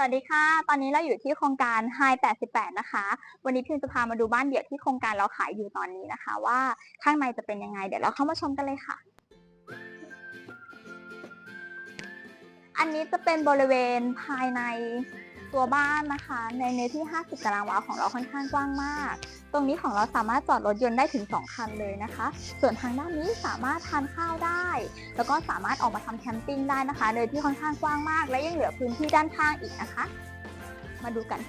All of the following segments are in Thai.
สวัสดีค่ะ ตอนนี้เราอยู่ที่โครงการไฮ88 นะคะ วันนี้พิมจะพามาดูบ้านเดี่ยวที่โครงการเราขายอยู่ตอนนี้นะคะ ว่าข้างในจะเป็นยังไง เดี๋ยวเราเข้ามาชมกันเลยค่ะ อันนี้จะเป็นบริเวณภายใน ตัวบ้านนะคะ ในเนื้อที่ 50 ตารางวาของเราค่อนข้างกว้างมาก ตรงนี้ของเราสามารถจอดรถยนต์ได้ถึง 2 คันเลยนะคะ ส่วนทางด้านนี้สามารถทานข้าวได้ แล้วก็สามารถออกมาทำแคมปิ้งได้นะคะโดยที่ค่อนข้างกว้างมาก และยังเหลือพื้นที่ด้านข้างอีกนะคะ มาดูกัน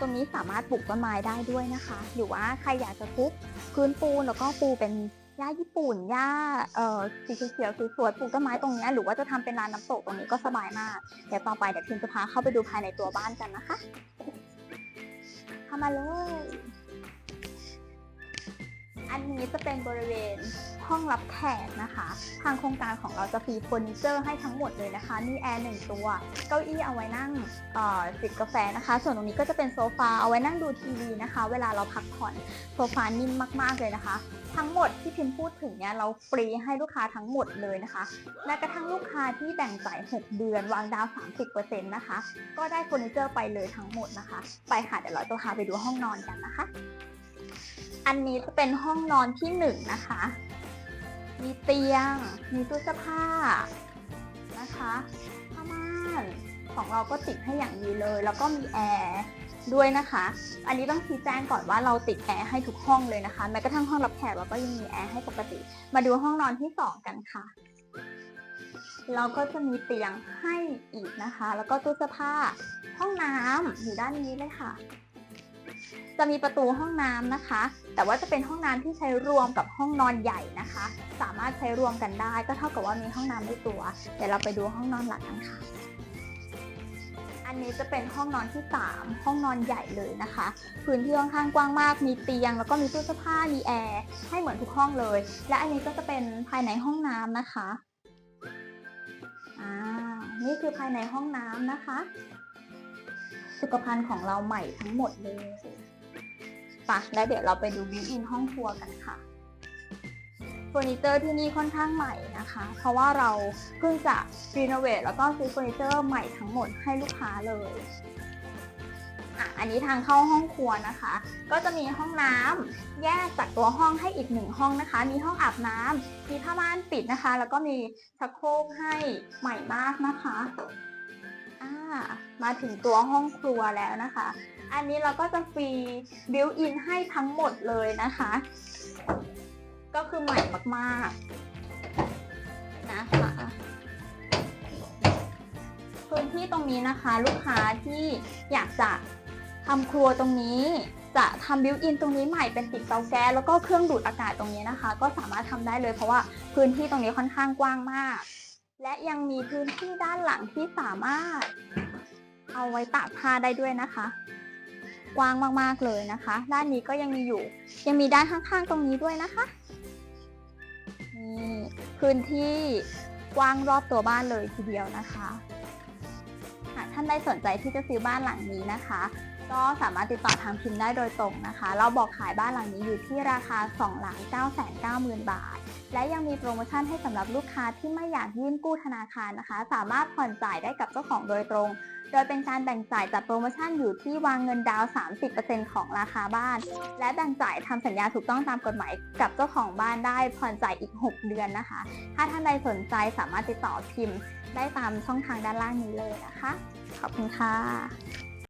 ตรงนี้สามารถปลูกต้นไม้ได้ด้วยนะคะ หรือว่าใครอยากจะทุบพื้นปูนแล้วก็ปูเป็น หญ้าญี่ปุ่นหญ้าเอ่อสีเขียวๆสวยๆปลูกต้นไม้ตรงนี้หรือว่าจะทำเป็นลานน้ำตกตรงนี้ก็สบายมาก เดี๋ยวต่อไปเดี๋ยวพิมจะพาเข้าไปดูภายในตัวบ้านกันนะคะเข้ามาเลย อันนี้จะเป็นบริเวณห้องรับแขกนะคะ ทางโครงการของเราจะฟรีเฟอร์นิเจอร์ให้ทั้งหมดเลยนะคะ มีแอร์หนึ่งตัว เก้าอี้เอาไว้นั่งจิบกาแฟนะคะ ส่วนตรงนี้ก็จะเป็นโซฟาเอาไว้นั่งดูทีวีนะคะ เวลาเราพักผ่อนโซฟานิ่มมากๆเลยนะคะ ทั้งหมดที่พิมพ์พูดถึงเนี่ยเราฟรีให้ลูกค้าทั้งหมดเลยนะคะแม้กระทั่งลูกค้าที่แบ่งจ่าย6เดือนวางดาว 30%นะคะ ก็ได้เฟอร์นิเจอร์ไปเลยทั้งหมดนะคะ ไปค่ะเดี๋ยวเราจะพาไปดูห้องนอนกันนะคะ อันนี้จะเป็นห้องนอนที่หนึ่งนะคะ มีเตียง มีตู้เสื้อผ้านะคะผ้าม่านของเราก็ติดให้อย่างดีเลย แล้วก็มีแอร์ด้วยนะคะ อันนี้ต้องชี้แจงก่อนว่าเราติดแอร์ให้ทุกห้องเลยนะคะ แม้กระทั่งห้องรับแขกเราก็ยังมีแอร์ให้ปกติ มาดูห้องนอนที่สองกันค่ะ เราก็จะมีเตียงให้อีกนะคะ แล้วก็ตู้เสื้อผ้า ห้องน้ำอยู่ด้านนี้เลยค่ะ จะมีประตูห้องน้ำนะคะ แต่ว่าจะเป็นห้องน้ำที่ใช้รวมกับห้องนอนใหญ่นะคะ สามารถใช้รวมกันได้ก็เท่ากับว่ามีห้องน้ำในตัว เดี๋ยวเราไปดูห้องนอนหลังกันค่ะ อันนี้จะเป็นห้องนอนที่ 3 ห้องนอนใหญ่เลยนะคะ พื้นที่ค่อนข้างกว้างมาก มีเตียง แล้วก็มีตู้เสื้อผ้า มีแอร์ ให้เหมือนทุกห้องเลย และอันนี้ก็จะเป็นภายในห้องน้ำนะคะอ่านี่คือภายในห้องน้ำนะคะ สุขภัณฑ์ของเราใหม่ทั้งหมดเลยปะแล้วเดี๋ยวเราไปดูบิวอินห้องครัวกันค่ะเฟอร์นิเจอร์ที่นี่ค่อนข้างใหม่นะคะ เพราะว่าเราเพิ่งจะรีโนเวทแล้วก็ซื้อเฟอร์นิเจอร์ใหม่ทั้งหมดให้ลูกค้าเลยอะอันนี้ทางเข้าห้องครัวนะคะ ก็จะมีห้องน้ำแยกจากตัวห้องให้อีกหนึ่งห้องนะคะ มีห้องอาบน้ำมีผ้าม่านปิดนะคะ แล้วก็มีชักโครกให้ใหม่มากนะคะ มาถึงตัวห้องครัวแล้วนะคะ อันนี้เราก็จะฟรีบิวอินให้ทั้งหมดเลยนะคะ ก็คือใหม่มากๆนะคะพื้นที่ตรงนี้นะคะลูกค้าที่อยากจะทำครัวตรงนี้จะทำบิวอินตรงนี้ใหม่เป็นติดเตาแก๊สแล้วก็เครื่องดูดอากาศตรงนี้นะคะ ก็สามารถทำได้เลยเพราะว่าพื้นที่ตรงนี้ค่อนข้างกว้างมาก และยังมีพื้นที่ด้านหลังที่สามารถ เอาไว้ตากผ้าได้ด้วยนะคะ กว้างมากๆเลยนะคะ ด้านนี้ก็ยังมีอยู่ ยังมีด้านข้างๆตรงนี้ด้วยนะคะนี่พื้นที่กว้างรอบตัวบ้านเลยทีเดียวนะคะหากท่านใดสนใจที่จะซื้อบ้านหลังนี้นะคะ ก็สามารถติดต่อทางพิมพ์ได้โดยตรงนะคะ เราบอกขายบ้านหลังนี้อยู่ที่ราคา2ล้าน9 9 0 0 0 0บาท และยังมีโปรโมชั่นให้สำหรับลูกค้าที่ไม่อยากยื่นกู้ธนาคารนะคะ สามารถผ่อนจ่ายได้กับเจ้าของโดยตรง โดยเป็นการแบ่งจ่ายจากโปรโมชั่นอยู่ที่วางเงินดาวน์30%ของราคาบ้าน และแบ่งจ่ายทำสัญญาถูกต้องตามกฎหมายกับเจ้าของบ้านได้ผ่อนจ่ายอีก 6 เดือนนะคะ ถ้าท่านใดสนใจสามารถติดต่อพิมพ์ ได้ตามช่องทางด้านล่างนี้เลยนะคะ ขอบคุณค่ะ